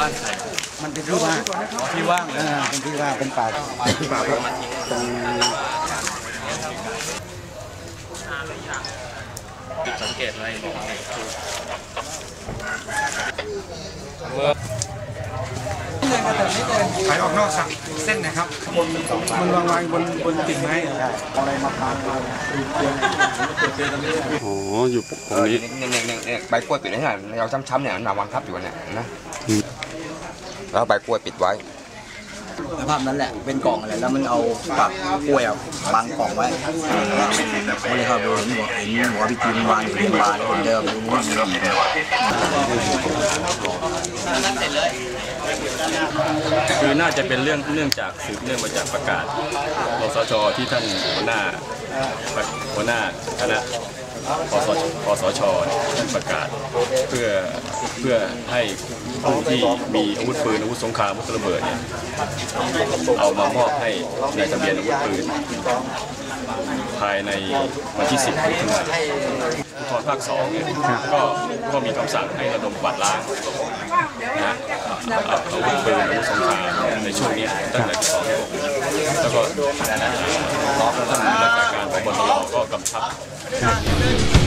บ้านใครมันเป็นที่ว่างที่ว่างเลยเป็นที่ว่างเป็นป่าป่าตรงจุดสังเกตอะไรบอกหน่อยเมื่อขายออกนอกสักเส้นนะครับบนมันวางวางบนบนกิ่งไม้อะไรมาพันมาอ๋อยู่ตรงนี้เนี่ยเนี่ยเนี่ยใบกล้วยปิดไว้เนี่ยเราช้ำๆเนี่ยมันาวางทับอยู่เนี่ยนะ แล้วใบกล้วยปิดไว้สภาพนั้นแหละเป็นกล่องอะไรแล้วมันเอาปักกล้วยอะบังกล่องไว้ไม่ได้เข้าไปเห็นหัวเห็นหัวพี่จีนวางอยู่ที่บานคนเดิมรู้ว่ามีผีคือน่าจะเป็นเรื่องเนื่องจากสืบเนื่องมาจากประกาศคสชที่ท่านหัวหน้า หัวหน้าคณะคสชคสชท่านประกาศเพื่อเพื่อให้ผู้ที่มีอาวุธปืนอาวุธสงครามอาวุธระเบิดเนี่ยเอามามอบให้ในทะเบียนอาวุธปืน ภายในวันที่ 10มิถุนายนภูธรภาคสองเนี่ยก็ก็มีคำสั่งให้ระดมกวาดล้างนะอาวุธปืนอาวุธสงครามในช่วงนี้ตั้งแต่สอง แล้วก็ท่านรักษาการพบตรก็กำชับ